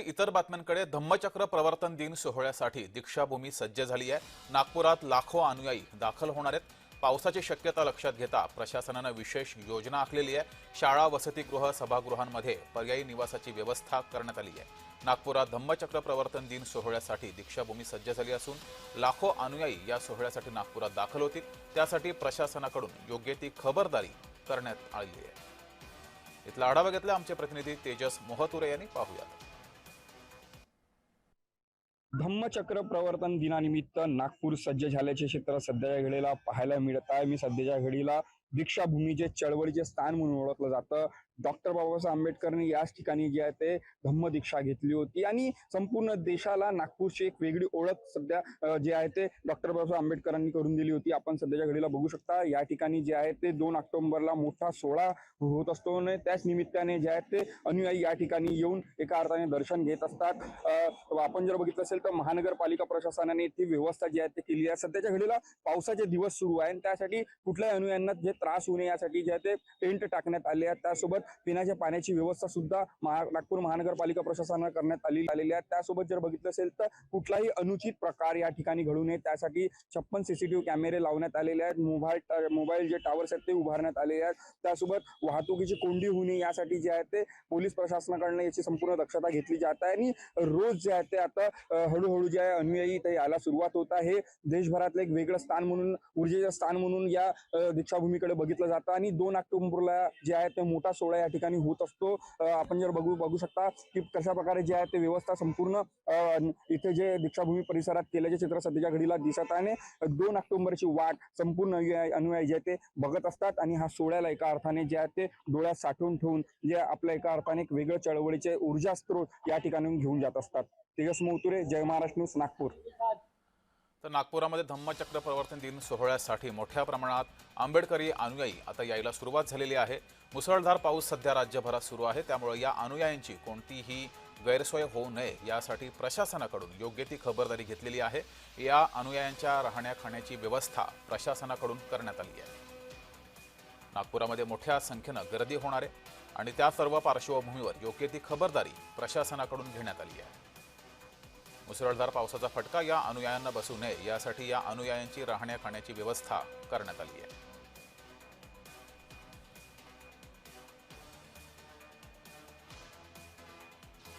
इतर बातम्यांकडे धम्मचक्र प्रवर्तन दिन सोहळ्यासाठी दीक्षाभूमी सज्ज झाली आहे. नागपुरात लाखो अनुयायी दाखल होणार आहेत. पावसाची शक्यता लक्षात घेता प्रशासनानं विशेष योजना आखलेली आहे. शाळा वसतिगृह सभागृहांमध्ये पर्यायी निवासाची व्यवस्था करण्यात आली आहे. नागपुरात धम्मचक्र प्रवर्तन दिन सोहळ्यासाठी दीक्षाभूमी सज्ज झाली असून लाखो अनुयायी या सोहळ्यासाठी नागपुरात दाखल होतील. त्यासाठी प्रशासनाकडून योग्य ती खबरदारी करण्यात आली आहे. इथला आढावा घेतला आमचे प्रतिनिधी तेजस मोहतुरे यांनी. पाहूयात. धम्मचक्र प्रवर्तन दिनानिमित्त नागपूर सज्ज झाल्याचे क्षेत्र सध्याच्या घडीला पाहायला मिळत आहे. मी सध्याच्या घडीला दीक्षाभूमीचे चळवळीचे स्थान म्हणून ओळखलं जातं. डॉक्टर बाबासाहेब आंबेडकरने याच ठिकाणी जे आहे ते धम्म दीक्षा घेतली होती. आणि संपूर्ण देशाला नागपूरची एक वेगळी ओळख सध्या जे आहे ते डॉक्टर बाबासाहेब आंबेडकरांनी करून दिली होती. आपण सध्याच्या घडीला बघू शकता या ठिकाणी जे आहे ते दोन ऑक्टोबरला मोठा सोहळा होत असतो. आणि त्याच निमित्ताने जे आहेत ते अनुयायी या ठिकाणी येऊन एका अर्थाने दर्शन घेत असतात. आपण जर बघितलं असेल तर महानगरपालिका प्रशासनाने ती व्यवस्था जी आहे ती केली आहे. सध्याच्या घडीला पावसाचे दिवस सुरू आहे. आणि त्यासाठी कुठल्याही अनुयायांना जे त्रास होऊ नये यासाठी जे आहे ते टेंट टाकण्यात आले आहेत. त्यासोबत पिण्याच्या पाण्याची व्यवस्था सुद्धा महा नागपूर महानगरपालिका प्रशासनानं करण्यात आली आलेली आहे त्यासोबत जर बघितलं असेल तर कुठलाही अनुचित प्रकार या ठिकाणी घडू नये. त्यासाठी छप्पन सीसीटीव्ही कॅमेरे लावण्यात आलेले आहेत. मोबाईल मोबाईल जे टावर्स आहेत ते उभारण्यात आलेले आहेत. त्यासोबत वाहतुकीची कोंडी होऊ नये यासाठी जे आहे ते पोलीस प्रशासनाकडनं याची संपूर्ण दक्षता घेतली जात आहे. आणि रोज जे आहे ते आता हळूहळू जे आहे अनुयायी ते यायला सुरुवात होत आहे. देशभरातलं एक वेगळं स्थान म्हणून ऊर्जेचं स्थान म्हणून या दीक्षाभूमीकडे बघितलं जातं. आणि दोन ऑक्टोबरला जे आहे ते मोठा सोहळा या ठिकाणी होत असतो. आपण जर बघू बघू शकता की कशा प्रकारे जे आहे ते व्यवस्था संपूर्ण इथे जे दीक्षाभूमी परिसरात केल्याचे चित्र सध्याच्या घडीला दिसत आहे. आणि दोन ऑक्टोबरची वाट संपूर्ण अनुयायी जे ते बघत असतात आणि हा सोहळ्याला एका अर्थाने जे आहे ते डोळ्यात साठवून ठेवून जे आपल्या एका अर्थाने एक वेगळं चळवळीचे ऊर्जा स्त्रोत या ठिकाणी घेऊन जात असतात. तेजस मौतुरे जय महाराष्ट्र न्यूज नागपूर. तर नागपुरामध्ये धम्मचक्र प्रवर्तन दिन सोहळ्यासाठी मोठ्या प्रमाणात आंबेडकरी अनुयायी आता यायला सुरुवात झालेली आहे. मुसळधार पाऊस सध्या राज्यभरात सुरू आहे. त्यामुळे या अनुयायांची कोणतीही गैरसोय होऊ नये यासाठी प्रशासनाकडून योग्य ती खबरदारी घेतलेली आहे. या अनुयायांच्या राहण्या खाण्याची व्यवस्था प्रशासनाकडून करण्यात आली आहे. नागपुरामध्ये मोठ्या संख्येनं गर्दी होणार आहे आणि त्या सर्व पार्श्वभूमीवर योग्य ती खबरदारी प्रशासनाकडून घेण्यात आली आहे. मुसळधार पावसाचा फटका या अनुयायांना बसू नये यासाठी या अनुयायांची राहण्या खाण्याची व्यवस्था करण्यात आली आहे.